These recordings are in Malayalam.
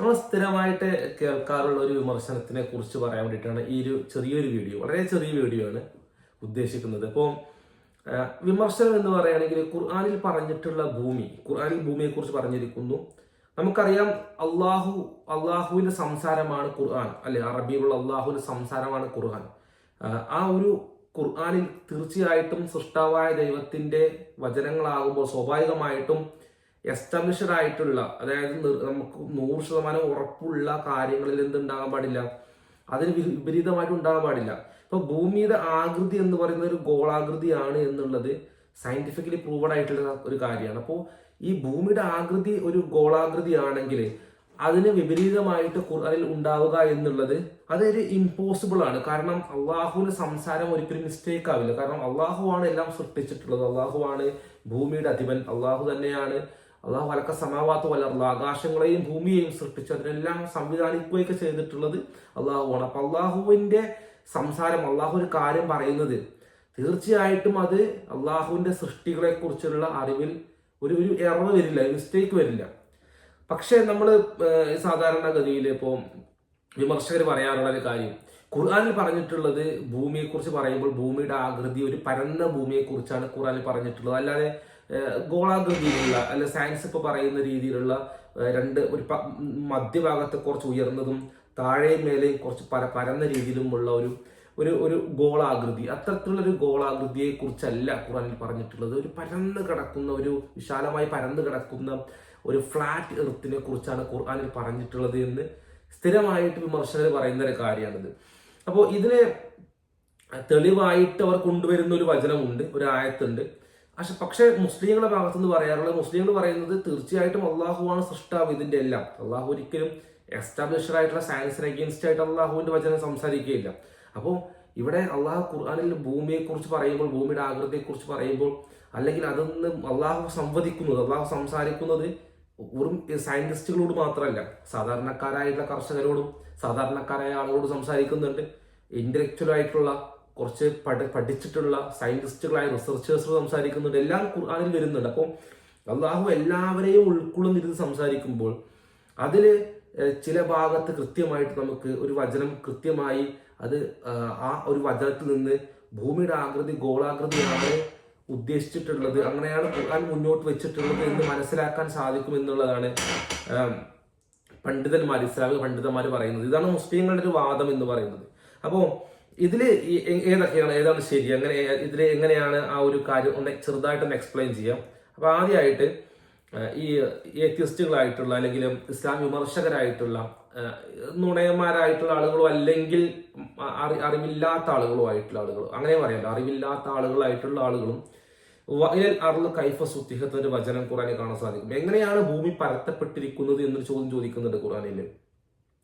നമ്മൾ സ്ഥിരമായിട്ട് കേൾക്കാറുള്ള ഒരു വിമർശനത്തിനെ കുറിച്ച് പറയാൻ വേണ്ടിയിട്ടാണ് ഈ ഒരു ചെറിയൊരു വീഡിയോ വളരെ ചെറിയ വീഡിയോ ആണ് ഉദ്ദേശിക്കുന്നത്. അപ്പോൾ വിമർശനം എന്ന് പറയുകയാണെങ്കിൽ ഖുർആാനിൽ പറഞ്ഞിട്ടുള്ള ഭൂമി ഖുർആാനിൽ ഭൂമിയെ കുറിച്ച് പറഞ്ഞിരിക്കുന്നു. നമുക്കറിയാം അള്ളാഹു അള്ളാഹുവിന്റെ സംസാരമാണ് ഖുർആൻ അല്ലെ? അറബിയിലുള്ള അള്ളാഹുവിന്റെ സംസാരമാണ് ഖുർആൻ. ആ, ഒരു ഖുർആാനിൽ തീർച്ചയായിട്ടും സൃഷ്ടാവായ ദൈവത്തിന്റെ വചനങ്ങളാകുമ്പോൾ സ്വാഭാവികമായിട്ടും എസ്റ്റാബ്ലിഷ്ഡ് ആയിട്ടുള്ള അതായത് നമുക്ക് നൂറ് ശതമാനം ഉറപ്പുള്ള കാര്യങ്ങളിൽ എന്തുണ്ടാകാൻ പാടില്ല? അതിന് വിപരീതമായിട്ട് ഉണ്ടാകാൻ പാടില്ല. ഇപ്പൊ ഭൂമിയുടെ ആകൃതി എന്ന് പറയുന്ന ഒരു ഗോളാകൃതിയാണ് എന്നുള്ളത് സയന്റിഫിക്കലി പ്രൂവഡ് ആയിട്ടുള്ള ഒരു കാര്യമാണ്. അപ്പോൾ ഈ ഭൂമിയുടെ ആകൃതി ഒരു ഗോളാകൃതി ആണെങ്കിൽ അതിന് വിപരീതമായിട്ട് ഖുർആനിൽ ഉണ്ടാവുക എന്നുള്ളത് അതൊരു ഇമ്പോസിബിൾ ആണ്. കാരണം അള്ളാഹുവിന് സംസാരം ഒരിക്കലും മിസ്റ്റേക്ക് ആവില്ല. കാരണം അള്ളാഹുവാണ് എല്ലാം സൃഷ്ടിച്ചിട്ടുള്ളത്. അള്ളാഹുവാണ് ഭൂമിയുടെ അധിപൻ. അള്ളാഹു തന്നെയാണ്. അള്ളാഹു അലക്ക സമാവാത്ത് വളർന്ന ആകാശങ്ങളെയും ഭൂമിയെയും സൃഷ്ടിച്ചു അതിനെല്ലാം സംവിധാനിക്കുകയൊക്കെ ചെയ്തിട്ടുള്ളത് അള്ളാഹുവാണ്. അപ്പൊ അള്ളാഹുവിന്റെ സംസാരം അള്ളാഹു ഒരു കാര്യം പറയുന്നത് തീർച്ചയായിട്ടും അത് അള്ളാഹുവിന്റെ സൃഷ്ടികളെ കുറിച്ചുള്ള അറിവിൽ ഒരു ഒരു എറവ് വരില്ല മിസ്റ്റേക്ക് വരില്ല. പക്ഷേ നമ്മൾ സാധാരണഗതിയിൽ ഇപ്പോൾ വിമർശകർ പറയാറുള്ള ഒരു കാര്യം ഖുർആാനിൽ പറഞ്ഞിട്ടുള്ളത് ഭൂമിയെക്കുറിച്ച് പറയുമ്പോൾ ഭൂമിയുടെ ആകൃതി ഒരു പരന്ന ഭൂമിയെക്കുറിച്ചാണ് ഖുർആാനിൽ പറഞ്ഞിട്ടുള്ളത്. അല്ലാതെ ഗോളാകൃതിയിലുള്ള അല്ല സയൻസ് ഇപ്പോൾ പറയുന്ന രീതിയിലുള്ള രണ്ട് ഒരു മധ്യഭാഗത്ത് കുറച്ച് ഉയർന്നതും താഴെയും മേലെയും കുറച്ച് പര പരന്ന രീതിയിലുമുള്ള ഒരു ഒരു ഒരു ഗോളാകൃതി. അത്തരത്തിലുള്ള ഒരു ഗോളാകൃതിയെ കുറിച്ചല്ല ഖുറാനിൽ പറഞ്ഞിട്ടുള്ളത്. ഒരു പരന്ന് കിടക്കുന്ന ഒരു വിശാലമായി പരന്ന് കിടക്കുന്ന ഒരു ഫ്ലാറ്റ് എർത്തിനെ കുറിച്ചാണ് ഖുർആാനിൽ പറഞ്ഞിട്ടുള്ളത് എന്ന് സ്ഥിരമായിട്ട് വിമർശകർ പറയുന്ന ഒരു കാര്യമാണിത്. അപ്പോൾ ഇതിനെ തെളിവായിട്ട് അവർ കൊണ്ടുവരുന്ന ഒരു വചനമുണ്ട് ഒരു ആയത്തുണ്ട് പക്ഷെ പക്ഷേ മുസ്ലിങ്ങളുടെ ഭാഗത്തുനിന്ന് പറയാറുള്ളത് മുസ്ലിങ്ങൾ പറയുന്നത് തീർച്ചയായിട്ടും അള്ളാഹുവാണ് സൃഷ്ടാവ് ഇതിന്റെ എല്ലാം. അള്ളാഹു ഒരിക്കലും എസ്റ്റാബ്ലിഷ്ഡ് ആയിട്ടുള്ള സയൻസിന് അഗേൻസ്റ്റ് ആയിട്ട് അള്ളാഹുവിന്റെ വചനം സംസാരിക്കുകയില്ല. അപ്പോൾ ഇവിടെ അള്ളാഹു ഖുർആാനിൽ ഭൂമിയെ കുറിച്ച് പറയുമ്പോൾ ഭൂമിയുടെ ആകൃതിയെക്കുറിച്ച് പറയുമ്പോൾ അല്ലെങ്കിൽ അതൊന്ന് അള്ളാഹു സംവദിക്കുന്നത് അള്ളാഹു സംസാരിക്കുന്നത് വെറും സയന്റിസ്റ്റുകളോട് മാത്രമല്ല. സാധാരണക്കാരായിട്ടുള്ള കർഷകരോടും സാധാരണക്കാരായ ആളുകളോട് സംസാരിക്കുന്നുണ്ട്. ഇന്റലക്ച്വൽ ആയിട്ടുള്ള കുറച്ച് പഠ പഠിച്ചിട്ടുള്ള സയന്റിസ്റ്റുകളായ റിസർച്ചേഴ്സ് സംസാരിക്കുന്നുണ്ട്. എല്ലാം ഖുർആാനിൽ വരുന്നുണ്ട്. അപ്പം അള്ളാഹു എല്ലാവരെയും ഉൾക്കൊള്ളുന്നിരുന്ന് സംസാരിക്കുമ്പോൾ അതിൽ ചില ഭാഗത്ത് കൃത്യമായിട്ട് നമുക്ക് ഒരു വചനം കൃത്യമായി അത് ആ, ഒരു വചനത്തിൽ നിന്ന് ഭൂമിയുടെ ആകൃതി ഗോളാകൃതിയാണ് ഉദ്ദേശിച്ചിട്ടുള്ളത്. അങ്ങനെയാണ് ഖുർആൻ മുന്നോട്ട് വെച്ചിട്ടുള്ളത് എന്ന് മനസ്സിലാക്കാൻ സാധിക്കും എന്നുള്ളതാണ് പണ്ഡിതന്മാർ ഇസ്ലാമിക പണ്ഡിതന്മാർ പറയുന്നത്. ഇതാണ് മുസ്ലിങ്ങളുടെ ഒരു വാദം എന്ന് പറയുന്നത്. അപ്പോൾ ഏ- ഏതൊക്കെയാണ് ഏതാണ് ശരി? അങ്ങനെ ഇതിൽ എങ്ങനെയാണ് ആ ഒരു കാര്യം ഒന്ന് ചെറുതായിട്ടൊന്ന് എക്സ്പ്ലെയിൻ ചെയ്യാം. അപ്പോൾ ആദ്യമായിട്ട് ഈ ഏത്യസ്റ്റുകളായിട്ടുള്ള അല്ലെങ്കിൽ ഇസ്ലാം വിമർശകരായിട്ടുള്ള നുണയന്മാരായിട്ടുള്ള ആളുകളോ അല്ലെങ്കിൽ അറി അറിവില്ലാത്ത ആളുകളോ ആയിട്ടുള്ള ആളുകൾ അങ്ങനെ പറയാമല്ലോ അറിവില്ലാത്ത ആളുകളായിട്ടുള്ള ആളുകളും വയൽ അറു കൈഫ സുത്തിഹത്ത് ഒരു വചനം ഖുറാനിൽ കാണാൻ സാധിക്കും. എങ്ങനെയാണ് ഭൂമി പരത്തപ്പെട്ടിരിക്കുന്നത് എന്നൊരു ചോദ്യം ചോദിക്കുന്നുണ്ട് ഖുറാനിൽ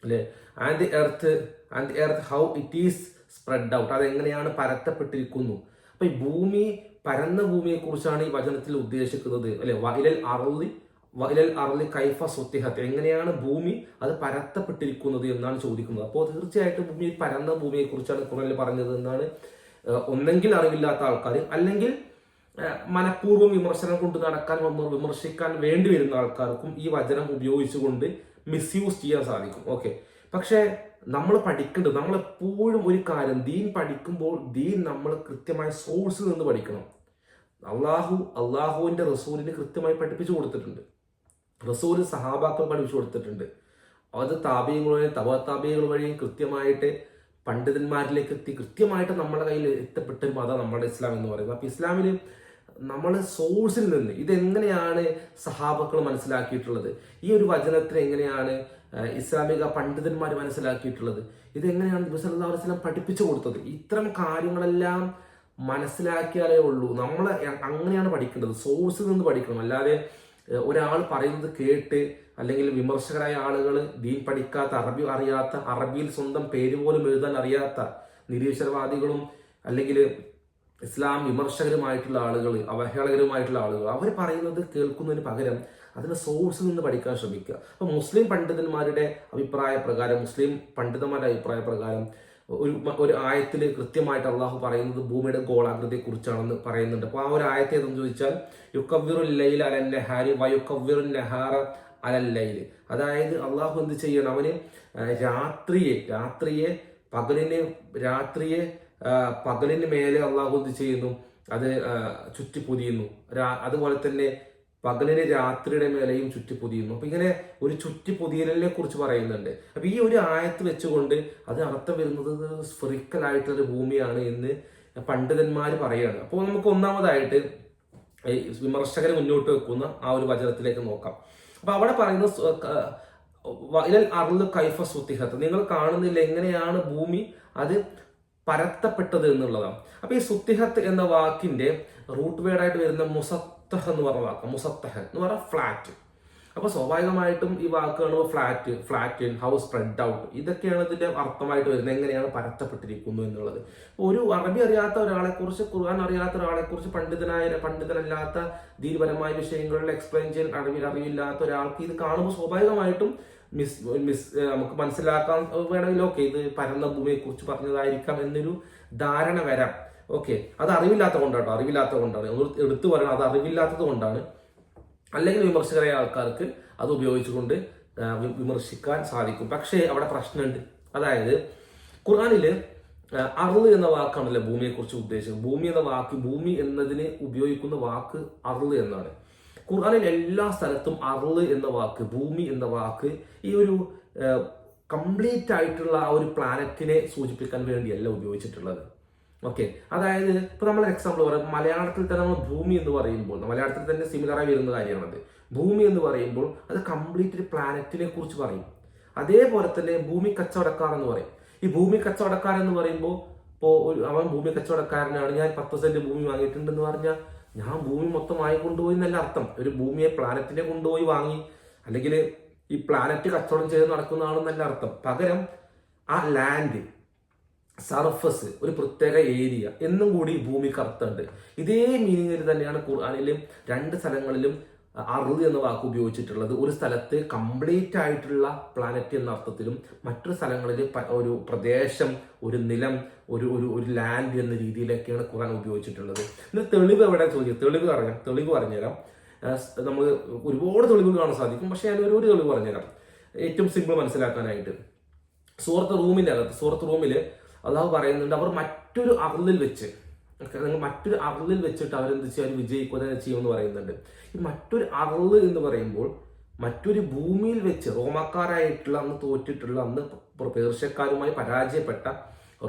അല്ലെ? And the earth and the earth how it is spread out അതെങ്ങനെയാണ് പരത്തപ്പെട്ടിരിക്കുന്നു? അപ്പൊ ഈ ഭൂമി പരന്ന ഭൂമിയെ കുറിച്ചാണ് ഈ വചനത്തിൽ ഉദ്ദേശിക്കുന്നത് അല്ലെ? വയലൽ അറുതി വയലൽ അറുതി കൈഫ സ്വത്തിഹത്ത് എങ്ങനെയാണ് ഭൂമി അത് പരത്തപ്പെട്ടിരിക്കുന്നത് എന്നാണ് ചോദിക്കുന്നത്. അപ്പോൾ തീർച്ചയായിട്ടും ഭൂമി പരന്ന ഭൂമിയെ കുറിച്ചാണ് കുറവിൽ പറഞ്ഞത് എന്നാണ് ഒന്നെങ്കിൽ അറിവില്ലാത്ത ആൾക്കാർ അല്ലെങ്കിൽ മനഃപൂർവം വിമർശനം കൊണ്ട് നടക്കാൻ വന്ന് വിമർശിക്കാൻ വേണ്ടി വരുന്ന ആൾക്കാർക്കും ഈ വചനം ഉപയോഗിച്ചുകൊണ്ട് മിസ്യൂസ് ചെയ്യാൻ സാധിക്കും. ഓക്കെ പക്ഷേ നമ്മൾ പഠിക്കേണ്ടത് നമ്മൾ എപ്പോഴും ഒരു കാര്യം ദീൻ പഠിക്കുമ്പോൾ ദീൻ നമ്മൾ കൃത്യമായ സോഴ്സിൽ നിന്ന് പഠിക്കണം. അള്ളാഹു അള്ളാഹുവിന്റെ റസൂലിന് കൃത്യമായി പഠിപ്പിച്ചു കൊടുത്തിട്ടുണ്ട്. റസൂൽ സഹാബാക്കൾ പഠിപ്പിച്ചു കൊടുത്തിട്ടുണ്ട്. അത് താപീയങ്ങൾ വഴിയും തവ താപീയങ്ങൾ വഴിയും കൃത്യമായിട്ട് പണ്ഡിതന്മാരിലേക്ക് എത്തി കൃത്യമായിട്ട് നമ്മുടെ കയ്യിൽ എത്തപ്പെട്ട ഒരു മതം നമ്മുടെ ഇസ്ലാം എന്ന് പറയുന്നത്. അപ്പം ഇസ്ലാമിൽ നമ്മൾ സോഴ്സിൽ നിന്ന് ഇതെങ്ങനെയാണ് സഹാബക്കൾ മനസ്സിലാക്കിയിട്ടുള്ളത്? ഈ ഒരു വചനത്തിന് എങ്ങനെയാണ് ഇസ്ലാമിക പണ്ഡിതന്മാർ മനസ്സിലാക്കിയിട്ടുള്ളത്? ഇതെങ്ങനെയാണ് നബി സല്ലല്ലാഹു വസ്ലം പഠിപ്പിച്ചു കൊടുത്തത്? ഇത്തരം കാര്യങ്ങളെല്ലാം മനസ്സിലാക്കിയാലേ ഉള്ളൂ. നമ്മൾ അങ്ങനെയാണ് പഠിക്കേണ്ടത്. സോഴ്സിൽ നിന്ന് പഠിക്കണം. അല്ലാതെ ഒരാൾ പറയുന്നത് കേട്ട് അല്ലെങ്കിൽ വിമർശകരായ ആളുകൾ ദീൻ പഠിക്കാത്ത അറബി അറിയാത്ത അറബിയിൽ സ്വന്തം പേര് പോലും എഴുതാൻ അറിയാത്ത നിരീശ്വരവാദികളും അല്ലെങ്കിൽ ഇസ്ലാം വിമർശകരുമായിട്ടുള്ള ആളുകൾ അവഹേളകരുമായിട്ടുള്ള ആളുകൾ അവർ പറയുന്നത് കേൾക്കുന്നതിന് പകരം അതിന്റെ സോഴ്സിൽ നിന്ന് പഠിക്കാൻ ശ്രമിക്കുക. അപ്പൊ മുസ്ലിം പണ്ഡിതന്മാരുടെ അഭിപ്രായ പ്രകാരം മുസ്ലിം പണ്ഡിതന്മാരുടെ അഭിപ്രായ പ്രകാരം ഒരു ഒരു ആയത്തിൽ കൃത്യമായിട്ട് അള്ളാഹു പറയുന്നത് ഭൂമിയുടെ ഗോളാകൃതിയെ കുറിച്ചാണെന്ന് പറയുന്നുണ്ട്. അപ്പൊ ആ ഒരു ആയത്തെ എന്ന് ചോദിച്ചാൽ യുക്കവ്വിറുൽ ലൈല അലൻ നഹാരി നെഹാറ അലൻ ലൈൽ. അതായത് അള്ളാഹു എന്ത് ചെയ്യണം? അവന് രാത്രിയെ രാത്രിയെ പകലിനെ രാത്രിയെ പകലിന് മേലെ അള്ളാഹു എന്ത് ചെയ്യുന്നു? അത് ചുറ്റി പൊതിയുന്നു അതുപോലെ തന്നെ പകലിന് രാത്രിയുടെ മേലെയും ചുറ്റി പൊതിയുന്നു അപ്പൊ ഇങ്ങനെ ഒരു ചുറ്റി പൊതിയലിനെ കുറിച്ച് പറയുന്നുണ്ട്. അപ്പൊ ഈ ഒരു ആയത്ത് വെച്ചുകൊണ്ട് അത് അർത്ഥം വരുന്നത് സ്ഫറിക്കൽ ഭൂമിയാണ് എന്ന് പണ്ഡിതന്മാർ പറയുകയാണ്. അപ്പോൾ നമുക്ക് ഒന്നാമതായിട്ട് വിമർശകരെ മുന്നോട്ട് വെക്കുന്ന ആ ഒരു വചനത്തിലേക്ക് നോക്കാം. അപ്പൊ അവിടെ പറയുന്ന സ്വ- ക- വയലൽ അറുൾ കൈഫ സുത്തിഹത്ത്. നിങ്ങൾ കാണുന്നില്ല എങ്ങനെയാണ് ഭൂമി? അത് പരത്തപ്പെട്ടത് എന്നുള്ളതാണ്. അപ്പൊ ഈ സുത്തിഹത്ത് എന്ന വാക്കിന്റെ റൂട്ട് വേർഡായിട്ട് വരുന്ന മുസത്തഹ് എന്ന് പറഞ്ഞ വാക്ക്. മുസത്തഹ് എന്ന് പറഞ്ഞാൽ ഫ്ലാറ്റ് അപ്പൊ സ്വാഭാവികമായിട്ടും ഈ വാക്കുകൾ flat flat house spread out ഇതൊക്കെയാണ് ഇതിന്റെ അർത്ഥമായിട്ട് വരുന്നത്. എങ്ങനെയാണ് പരത്തപ്പെട്ടിരിക്കുന്നു എന്നുള്ളത്. ഒരു അറബി അറിയാത്ത ഒരാളെ കുറിച്ച് ഖുർആൻ അറിയാത്ത ഒരാളെ കുറിച്ച് പണ്ഡിതനായ പണ്ഡിതനല്ലാത്ത ദീപരമായ വിഷയങ്ങളിൽ എക്സ്പ്ലെയിൻ ചെയ്യാൻ അറിവിൽ അറിവില്ലാത്ത ഒരാൾക്ക് ഇത് കാണുമ്പോൾ സ്വാഭാവികമായിട്ടും മിസ് മിസ് നമുക്ക് മനസ്സിലാക്കാൻ വേണമെങ്കിൽ ഓക്കെ ഇത് പരന്ന ഭൂമിയെ കുറിച്ച് പറഞ്ഞതായിരിക്കാം എന്നൊരു ധാരണ വരാം. ഓക്കെ അത് അറിവില്ലാത്ത കൊണ്ടാട്ടോ അറിവില്ലാത്ത കൊണ്ടാണ്. എടുത്തു പറയണം അത് അറിവില്ലാത്തത് കൊണ്ടാണ്. അല്ലെങ്കിൽ വിമർശകരായ ആൾക്കാർക്ക് അത് ഉപയോഗിച്ചുകൊണ്ട് വിമർശിക്കാൻ സാധിക്കും. പക്ഷേ അവിടെ പ്രശ്നമുണ്ട്. അതായത് ഖുർആനിൽ അറുൾ എന്ന വാക്കാണല്ലോ ഭൂമിയെക്കുറിച്ച് ഉദ്ദേശിച്ചത് ഭൂമി എന്ന വാക്ക് ഭൂമി എന്നതിന് ഉപയോഗിക്കുന്ന വാക്ക് അറുൾ എന്നാണ്. ഖുർആനിൽ എല്ലാ സ്ഥലത്തും അറൾ എന്ന വാക്ക് ഭൂമി എന്ന വാക്ക് ഈ ഒരു കംപ്ലീറ്റ് ആയിട്ടുള്ള ആ ഒരു പ്ലാനറ്റിനെ സൂചിപ്പിക്കാൻ വേണ്ടിയല്ല ഉപയോഗിച്ചിട്ടുള്ളത്. ഓക്കെ. അതായത് ഇപ്പൊ നമ്മൾ എക്സാമ്പിൾ പറയാം. മലയാളത്തിൽ തന്നെ നമ്മൾ ഭൂമി എന്ന് പറയുമ്പോൾ മലയാളത്തിൽ തന്നെ സിമിലറായി വരുന്ന കാര്യമാണത്. ഭൂമി എന്ന് പറയുമ്പോൾ അത് കംപ്ലീറ്റ് ഒരു പ്ലാനറ്റിനെ കുറിച്ച് പറയും. അതേപോലെ തന്നെ ഭൂമി കച്ചവടക്കാർ എന്ന് പറയും. ഈ ഭൂമി കച്ചവടക്കാർ എന്ന് പറയുമ്പോൾ ഇപ്പോൾ അവൻ ഭൂമി കച്ചവടക്കാരനാണ് ഞാൻ പത്ത് സെന്റ് ഭൂമി വാങ്ങിയിട്ടുണ്ടെന്ന് പറഞ്ഞാൽ ഞാൻ ഭൂമി മൊത്തമായി കൊണ്ടുപോയി എന്നല്ല അർത്ഥം. ഒരു ഭൂമിയെ പ്ലാനറ്റിനെ കൊണ്ടുപോയി വാങ്ങി. അല്ലെങ്കിൽ ഈ പ്ലാനറ്റ് കച്ചവടം ചെയ്ത് നടക്കുന്നതാണെന്നല്ല അർത്ഥം. പകരം ആ ലാൻഡ് സർഫസ് ഒരു പ്രത്യേക ഏരിയ എന്നും കൂടി ഭൂമിക്ക് അർത്ഥമുണ്ട്. ഇതേ മീനിങ്ങിൽ തന്നെയാണ് ഖുർആാനിലും രണ്ട് സ്ഥലങ്ങളിലും അറുത് എന്ന വാക്ക് ഉപയോഗിച്ചിട്ടുള്ളത് ഒരു സ്ഥലത്ത് കംപ്ലീറ്റ് ആയിട്ടുള്ള പ്ലാനറ്റ് എന്ന അർത്ഥത്തിലും മറ്റു സ്ഥലങ്ങളിൽ ഒരു പ്രദേശം ഒരു നിലം ഒരു ഒരു ഒരു ലാൻഡ് എന്ന രീതിയിലൊക്കെയാണ് ഖുറാൻ ഉപയോഗിച്ചിട്ടുള്ളത്. ഇതിന് തെളിവ് എവിടെ ചോദിക്കും തെളിവ് അറിയാം. തെളിവ് പറഞ്ഞുതരാം. നമ്മൾ ഒരുപാട് തെളിവ് കാണാൻ സാധിക്കും. പക്ഷേ ഞാൻ ഒരു തെളിവ് പറഞ്ഞുതരാം. ഏറ്റവും സിമ്പിൾ മനസ്സിലാക്കാനായിട്ട്. സൂറത്ത് റൂമിന്റെ അകത്ത് സൂറത്ത് റൂമിൽ അള്ളാഹു പറയുന്നുണ്ട് അവർ മറ്റൊരു അർലിൽ വെച്ച് മറ്റൊരു അറളിൽ വെച്ചിട്ട് അവരെന്ത് ചെയ്യും? വിജയിക്കുക തന്നെ ചെയ്യുമെന്ന് പറയുന്നുണ്ട്. ഈ മറ്റൊരു അറൾ എന്ന് പറയുമ്പോൾ മറ്റൊരു ഭൂമിയിൽ വെച്ച് റോമക്കാരായിട്ടുള്ള അന്ന് തോറ്റിട്ടുള്ള അന്ന് പേർഷ്യക്കാരുമായി പരാജയപ്പെട്ട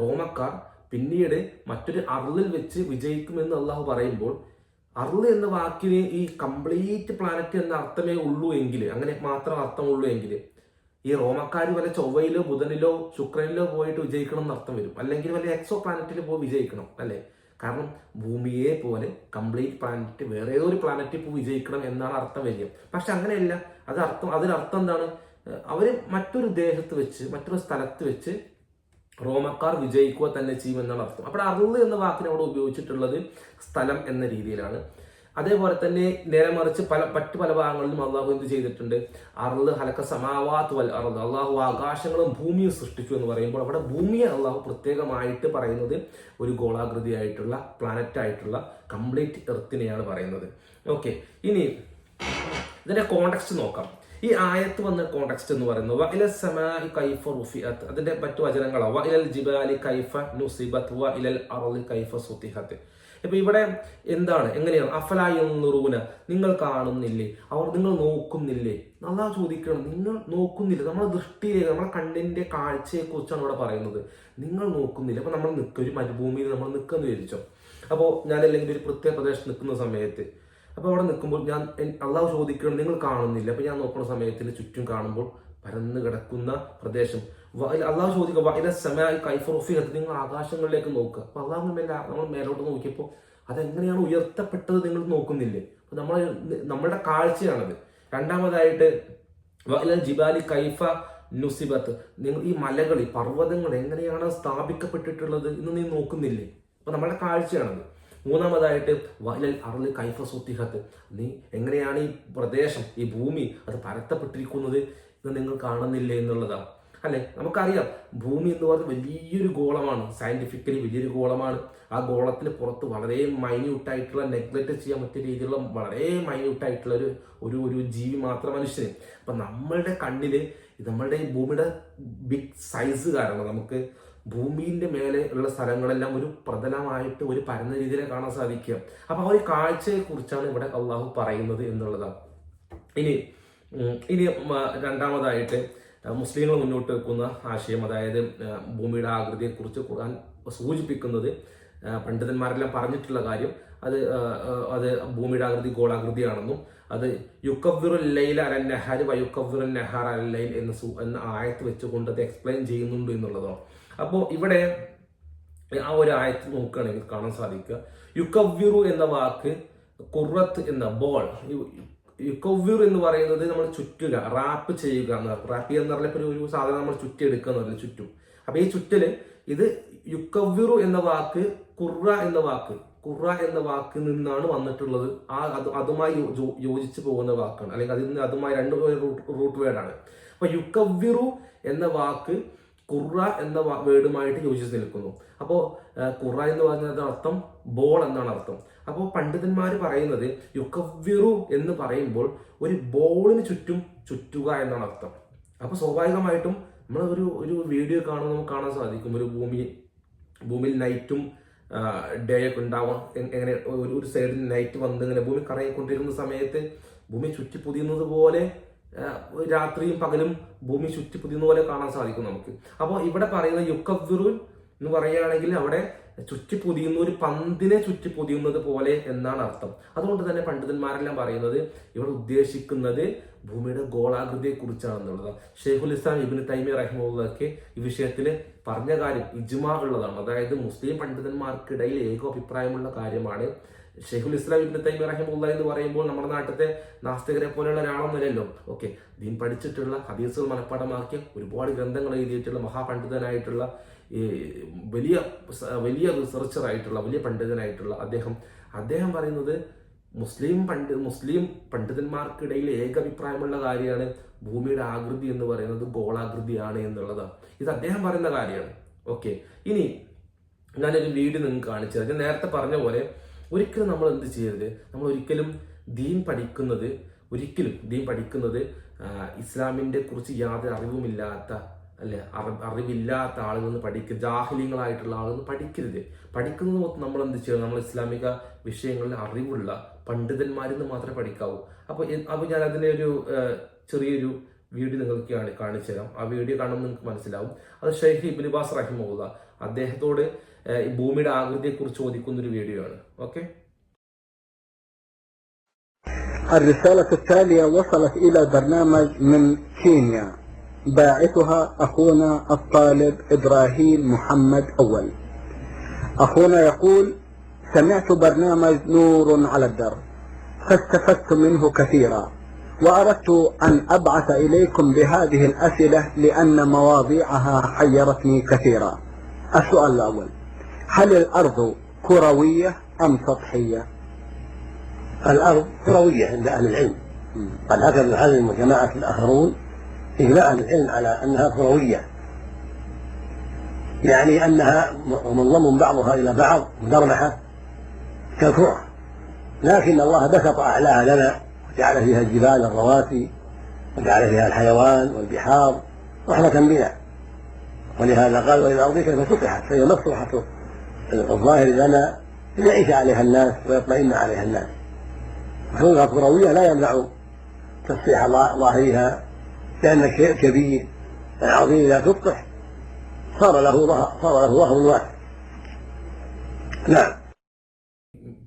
റോമക്കാർ പിന്നീട് മറ്റൊരു അറളിൽ വെച്ച് വിജയിക്കുമെന്ന് അള്ളാഹു പറയുമ്പോൾ അറൾ എന്ന വാക്കിന് ഈ കംപ്ലീറ്റ് പ്ലാനറ്റ് എന്ന അർത്ഥമേ ഉള്ളൂ എങ്കിൽ അങ്ങനെ മാത്രം അർത്ഥമുള്ളൂ എങ്കിൽ ഈ റോമക്കാർ വല്ല ചൊവ്വയിലോ ബുധനിലോ ശുക്രനിലോ പോയിട്ട് വിജയിക്കണം എന്ന് അർത്ഥം വരും. അല്ലെങ്കിൽ വല്ല എക്സോ പ്ലാനറ്റിൽ പോയി വിജയിക്കണം അല്ലേ? കാരണം ഭൂമിയെ പോലെ കംപ്ലീറ്റ് പ്ലാനറ്റ് വേറെ ഏതോ ഒരു പ്ലാനറ്റ് ഇപ്പോൾ വിജയിക്കണം എന്നാണ് അർത്ഥം വരിക. പക്ഷെ അങ്ങനെയല്ല. അത് അർത്ഥം അതിനർത്ഥം എന്താണ്? അവർ മറ്റൊരു ദേഹത്ത് വെച്ച് മറ്റൊരു സ്ഥലത്ത് വെച്ച് റോമക്കാർ വിജയിക്കുക തന്നെ ചെയ്യുമെന്നാണ് അർത്ഥം. അപ്പോൾ അറുൾ എന്ന വാക്കിന് അവിടെ ഉപയോഗിച്ചിട്ടുള്ളത് സ്ഥലം എന്ന രീതിയിലാണ്. അതേപോലെ തന്നെ നേരെ മറിച്ച് പല മറ്റു പല ഭാഗങ്ങളിലും അള്ളാഹു എന്ത് ചെയ്തിട്ടുണ്ട്? അറുൾ ഹലക്ക സമാവാത്ത് വൽ അറുൾ അള്ളാഹു ആകാശങ്ങളും ഭൂമിയും സൃഷ്ടിച്ചു എന്ന് പറയുമ്പോൾ അവിടെ ഭൂമിയെ അള്ളാഹു പ്രത്യേകമായിട്ട് പറയുന്നത് ഒരു ഗോളാകൃതിയായിട്ടുള്ള പ്ലാനറ്റ് ആയിട്ടുള്ള കംപ്ലീറ്റ് എർത്തിനെയാണ് പറയുന്നത്. ഓക്കെ ഇനി ഇതിന്റെ കോണ്ടക്സ്റ്റ് നോക്കാം. ഈ ആയത്ത് വന്ന കോണ്ടെക്സ്റ്റ് എന്ന് പറയുന്നത് വഇല സമാഇ കൈഫ റുഫിഅത്ത് അതിന്റെ മറ്റു വചനങ്ങളാ വഇലൽ ജിബാലി കൈഫ നുസിബത്ത് വഇലൽ അർളി കൈഫ സുതിഹത്ത് ഇപ്പൊ ഇവിടെ എന്താണ്? എങ്ങനെയാണ്? അഫലായുറൂന നിങ്ങൾ കാണുന്നില്ലേ അവർ നിങ്ങൾ നോക്കുന്നില്ലേ അള്ളാഹ് ചോദിക്കണം നിങ്ങൾ നോക്കുന്നില്ല? നമ്മുടെ ദൃഷ്ടിയിലേക്ക് നമ്മുടെ കണ്ണിന്റെ കാഴ്ചയെ കുറിച്ചാണ് ഇവിടെ പറയുന്നത്. നിങ്ങൾ നോക്കുന്നില്ല? അപ്പൊ നമ്മൾ നിൽക്കും ഒരു മരുഭൂമിയിൽ നമ്മൾ നിൽക്കുന്നു വിചാരിച്ചോ. അപ്പോൾ ഞാൻ അല്ലെങ്കിൽ ഒരു പ്രത്യേക പ്രദേശത്ത് നിൽക്കുന്ന സമയത്ത് അപ്പോൾ അവിടെ നിൽക്കുമ്പോൾ ഞാൻ അള്ളാഹു ചോദിക്കുകയാണ് നിങ്ങൾ കാണുന്നില്ല? അപ്പോൾ ഞാൻ നോക്കുന്ന സമയത്തിന് ചുറ്റും കാണുമ്പോൾ പരന്ന് കിടക്കുന്ന പ്രദേശം. അള്ളാഹു ചോദിക്കുക വൈല സമയ കൈഫറുഫിഹത്ത് നിങ്ങൾ ആകാശങ്ങളിലേക്ക് നോക്കുക. അപ്പോൾ അള്ളാഹു മേലെ നമ്മൾ മേലോട്ട് നോക്കിയപ്പോൾ അതെങ്ങനെയാണ് ഉയർത്തപ്പെട്ടത് നിങ്ങൾ നോക്കുന്നില്ലേ? അപ്പോൾ നമ്മൾ നമ്മുടെ കാഴ്ചയാണത്. രണ്ടാമതായിട്ട് വൈല ജിബാലി കൈഫ നുസിബത്ത്? നിങ്ങൾ ഈ മലകൾ ഈ പർവതങ്ങൾ എങ്ങനെയാണ് സ്ഥാപിക്കപ്പെട്ടിട്ടുള്ളത് എന്ന് നീ നോക്കുന്നില്ലേ? അപ്പൊ നമ്മുടെ കാഴ്ചയാണത്. മൂന്നാമതായിട്ട് വലൽ അറളി കൈഫസുത്തിഹത്ത്. നീ എങ്ങനെയാണ് ഈ പ്രദേശം ഈ ഭൂമി അത് പരത്തപ്പെട്ടിരിക്കുന്നത് എന്ന് നിങ്ങൾ കാണുന്നില്ല എന്നുള്ളതാണ്. അല്ലെ? നമുക്കറിയാം ഭൂമി എന്ന് പറയുന്നത് വലിയൊരു ഗോളമാണ്. സയന്റിഫിക്കലി വലിയൊരു ഗോളമാണ്. ആ ഗോളത്തിന് പുറത്ത് വളരെ മൈന്യൂട്ടായിട്ടുള്ള നെഗ്ലക്റ്റ് ചെയ്യാൻ പറ്റിയ രീതിയിലുള്ള വളരെ മൈന്യൂട്ടായിട്ടുള്ള ഒരു ഒരു ഒരു ജീവി മാത്രം മനുഷ്യന്. അപ്പം നമ്മളുടെ കണ്ണിൽ നമ്മളുടെ ഈ ഭൂമിയുടെ ബിഗ് സൈസ് കാരണം നമുക്ക് ഭൂമിന്റെ മേലെ ഉള്ള സ്ഥലങ്ങളെല്ലാം ഒരു പ്രതലമായിട്ട് ഒരു പരന്ന രീതിയിലെ കാണാൻ സാധിക്കുക. അപ്പൊ ആ ഒരു കാഴ്ചയെ കുറിച്ചാണ് ഇവിടെ അള്ളാഹു പറയുന്നത് എന്നുള്ളതാണ്. ഇനി ഇനി രണ്ടാമതായിട്ട് മുസ്ലിങ്ങൾ മുന്നോട്ട് വെക്കുന്ന ആശയം അതായത് ഭൂമിയുടെ ആകൃതിയെക്കുറിച്ച് ഖുർആൻ സൂചിപ്പിക്കുന്നത് പണ്ഡിതന്മാരെല്ലാം പറഞ്ഞിട്ടുള്ള കാര്യം അത് അത് ഭൂമിയുടെ ആകൃതി ഗോളാകൃതിയാണെന്നും അത് യുക്കവ്വിറു ലൈൽ അലൻ നെഹാർ വയുക്കവ്വിറു നെഹാർ അൽ ലൈൽ എന്ന എന്ന ആയത്ത് വെച്ചുകൊണ്ട് അത് എക്സ്പ്ലെയിൻ ചെയ്യുന്നുണ്ട് എന്നുള്ളതാണ്. അപ്പോൾ ഇവിടെ ആ ഒരു ആയത്ത് നോക്കുകയാണെങ്കിൽ കാണാൻ സാധിക്കുക. യുക്കവ്യുറു എന്ന വാക്ക് കുറത്ത് എന്ന ബോൾ. യുക്കവ്യുർ എന്ന് പറയുന്നത് നമ്മൾ ചുറ്റുക റാപ്പ് ചെയ്യുക എന്ന് റാപ്പ് എന്ന് പറഞ്ഞാൽ ഒരു സാധനം നമ്മൾ ചുറ്റിയെടുക്കുക എന്ന് പറയുന്നത് ചുറ്റും. അപ്പൊ ഈ ചുറ്റൽ ഇത് യുക്കവ്യുറു എന്ന വാക്ക് കുറ എന്ന വാക്ക് കുറ എന്ന വാക്കിൽ നിന്നാണ് വന്നിട്ടുള്ളത്. ആ അത് അതുമായി യോജിച്ച് പോകുന്ന വാക്കാണ്. അല്ലെങ്കിൽ അതിൽ നിന്ന് അതുമായി രണ്ട് റൂട്ട് വേർഡാണ്. അപ്പൊ യുക്കവ്യുറു എന്ന വാക്ക് ഖുറ എന്ന വേർഡുമായിട്ട് യോജിച്ച് നിൽക്കുന്നു. അപ്പോൾ കുറ എന്ന് പറഞ്ഞത് അർത്ഥം ബോൾ എന്നാണ് അർത്ഥം. അപ്പോൾ പണ്ഡിതന്മാർ പറയുന്നത് യുക്കവ്യറു എന്ന് പറയുമ്പോൾ ഒരു ബോളിന് ചുറ്റും ചുറ്റുക എന്നാണ് അർത്ഥം. അപ്പോൾ സ്വാഭാവികമായിട്ടും നമ്മൾ ഒരു ഒരു വീഡിയോ കാണുമ്പോൾ നമുക്ക് കാണാൻ സാധിക്കും. ഒരു ഭൂമി ഭൂമിയിൽ നൈറ്റും ഡേ ഒക്കെ ഉണ്ടാവാം. എങ്ങനെ ഒരു സൈഡിൽ നൈറ്റ് വന്ന് ഇങ്ങനെ ഭൂമി കറങ്ങിക്കൊണ്ടിരിക്കുന്ന സമയത്ത് ഭൂമി ചുറ്റി പൊതിയുന്നത് പോലെ രാത്രിയും പകലും ഭൂമി ചുറ്റി പുതിയുന്ന പോലെ കാണാൻ സാധിക്കും നമുക്ക്. അപ്പോൾ ഇവിടെ പറയുന്ന യുക്കവ്വിറുൻ എന്ന് പറയുകയാണെങ്കിൽ അവിടെ ചുറ്റി പൊതിയുന്ന ഒരു പന്തിനെ ചുറ്റി പൊതിയുന്നത് പോലെ എന്നാണ് അർത്ഥം. അതുകൊണ്ട് തന്നെ പണ്ഡിതന്മാരെല്ലാം പറയുന്നത് ഇവിടെ ഉദ്ദേശിക്കുന്നത് ഭൂമിയുടെ ഗോളാകൃതിയെ കുറിച്ചാണെന്നുള്ളത് ഷെയ്ഖുൽ ഇസ്ലാം ഇബിന് തൈമി റഹിമുള്ളതൊക്കെ ഈ വിഷയത്തിൽ പറഞ്ഞ കാര്യം ഇജ്മാ ഉള്ളതാണ്. അതായത് മുസ്ലിം പണ്ഡിതന്മാർക്കിടയിൽ ഏകോഭിപ്രായമുള്ള കാര്യമാണ്. ഷെയ്ഖുൽ ഇസ്ലാം ഇബ്നു തൈമി റഹിമുള്ള എന്ന് പറയുമ്പോൾ നമ്മുടെ നാട്ടിലത്തെ നാസ്തികരെ പോലെയുള്ള ഒരാളൊന്നുമല്ലല്ലോ. ഓക്കെ ദീൻ പഠിച്ചിട്ടുള്ള ഹദീസുകൾ മനഃപ്പാടമാക്കിയ ഒരുപാട് ഗ്രന്ഥങ്ങൾ എഴുതിയിട്ടുള്ള മഹാപണ്ഡിതനായിട്ടുള്ള ഈ വലിയ വലിയ റിസർച്ചർ ആയിട്ടുള്ള വലിയ പണ്ഡിതനായിട്ടുള്ള അദ്ദേഹം. അദ്ദേഹം പറയുന്നത് മുസ്ലിം പണ്ഡി മുസ്ലിം പണ്ഡിതന്മാർക്കിടയിൽ ഏകാഭിപ്രായമുള്ള കാര്യമാണ് ഭൂമിയുടെ ആകൃതി എന്ന് പറയുന്നത് ഗോളാകൃതിയാണ് എന്നുള്ളതാണ് ഇത് അദ്ദേഹം പറയുന്ന കാര്യമാണ്. ഓക്കെ ഇനി ഞാനൊരു വീഡിയോ നിങ്ങൾക്ക് കാണിച്ചു നേരത്തെ പറഞ്ഞ പോലെ ഒരിക്കലും നമ്മൾ എന്ത് ചെയ്യരുത്? നമ്മൾ ഒരിക്കലും ദീൻ പഠിക്കുന്നത് ഒരിക്കലും ദീൻ പഠിക്കുന്നത് ഇസ്ലാമിന്റെ കുറിച്ച് യാതൊരു അറിവുമില്ലാത്ത അല്ലെ അറിവില്ലാത്ത ആളുകൾ നിന്ന് പഠിക്കുക ജാഹലിയങ്ങളായിട്ടുള്ള ആളുകൾ പഠിക്കരുത്. പഠിക്കുന്നത് മൊത്തം നമ്മൾ എന്ത് ചെയ്യണം? നമ്മൾ ഇസ്ലാമിക വിഷയങ്ങളിൽ അറിവുള്ള പണ്ഡിതന്മാരിൽ നിന്ന് മാത്രമേ പഠിക്കാവൂ. അപ്പോൾ അപ്പോൾ ഞാൻ അതിന്റെ ഒരു ചെറിയൊരു വീഡിയോ നിങ്ങൾക്ക് കാണി- കാണിച്ചു തരാം ആ വീഡിയോ കാണുമ്പോൾ നിങ്ങൾക്ക് മനസ്സിലാവും. അത് ഷെയ്ഖ് ഇബിൻ ബാസ് റഹിമുള്ള അദ്ദേഹത്തോട് ഭൂമിയുടെ ആകൃതിയെ കുറിച്ച് ചോദിക്കുന്ന ഒരു വീഡിയോ ആണ് ഓക്കെ الرسالة التالية وصلت إلى برنامج من كينيا باعثها أخونا الطالب إبراهيم محمد أول أخونا يقول سمعت برنامج نور على الدرب فاستفدت منه كثيرا وأردت أن أبعث إليكم بهذه الأسئلة لأن مواضيعها حيرتني كثيرا السؤال الأول هل الأرض كروية أم سطحية؟ الأرض كروية عند أهل العلم. قد حكى ابن حزم وجماعة الآخرون إجماع أهل العلم على أنها كروية. يعني أنها منضم بعضها إلى بعض مدرمحة كالكرة لكن الله بسط أعلاها لنا وجعل فيها الجبال الرواسي وجعل فيها الحيوان والبحار رحمة بنا. ولهذا قال وإلى الأرض كيف سطحت فهي مفتوحة. الظاهر لنا ليعيش عليها الناس ويطمئن عليها الناس كونها كروية لا يمنع تصحيح ظاهرها لأن الشيء كبير العظيم إذا تسطح صار له ظهر صار له ظهر واسع نعم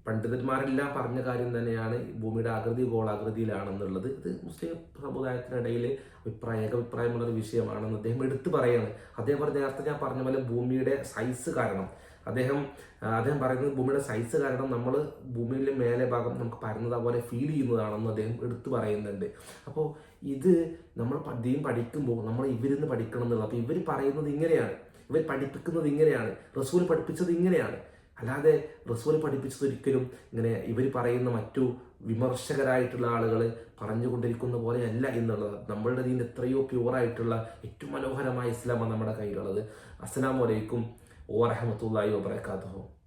പണ്ഡിതന്മാരെല്ലാം പറഞ്ഞ കാര്യം തന്നെയാണ് ഭൂമിയുടെ ആകൃതി ഗോളാകൃതിയിലാണെന്നുള്ളത് ഇത് മുസ്ലിം സമുദായത്തിനിടയിൽ അഭിപ്രായ ഏകഭിപ്രായമുള്ള ഒരു വിഷയമാണെന്ന് അദ്ദേഹം എടുത്തു പറയാണ് അദ്ദേഹം പറഞ്ഞ നേരത്തെ ഞാൻ പറഞ്ഞ പോലെ ഭൂമിയുടെ സൈസ് കാരണം അദ്ദേഹം അദ്ദേഹം പറയുന്നത് ഭൂമിയുടെ സൈസ് കാരണം നമ്മൾ ഭൂമിയിലെ മേലെ ഭാഗം നമുക്ക് പരന്നത് അതുപോലെ ഫീൽ ചെയ്യുന്നതാണെന്ന് അദ്ദേഹം എടുത്തു പറയുന്നുണ്ട്. അപ്പോൾ ഇത് നമ്മൾ അദ്ദേഹം പഠിക്കുമ്പോൾ നമ്മൾ ഇവരിന്ന് പഠിക്കണം എന്നുള്ളത്. അപ്പോൾ ഇവർ പറയുന്നത് ഇങ്ങനെയാണ്. ഇവർ പഠിപ്പിക്കുന്നത് ഇങ്ങനെയാണ്. റസൂൽ പഠിപ്പിച്ചത് ഇങ്ങനെയാണ്. അല്ലാതെ റസൂൽ പഠിപ്പിച്ചത് ഒരിക്കലും ഇങ്ങനെ ഇവർ പറയുന്ന മറ്റു വിമർശകരായിട്ടുള്ള ആളുകൾ പറഞ്ഞുകൊണ്ടിരിക്കുന്ന പോലെയല്ല എന്നുള്ളത്. നമ്മളുടെ ഇതിന്റെ എത്രയോ പ്യുവറായിട്ടുള്ള ഏറ്റവും മനോഹരമായ ഇസ്ലാമാണ് നമ്മുടെ കയ്യിലുള്ളത്. അസ്സലാമു ورحمة الله وبركاته.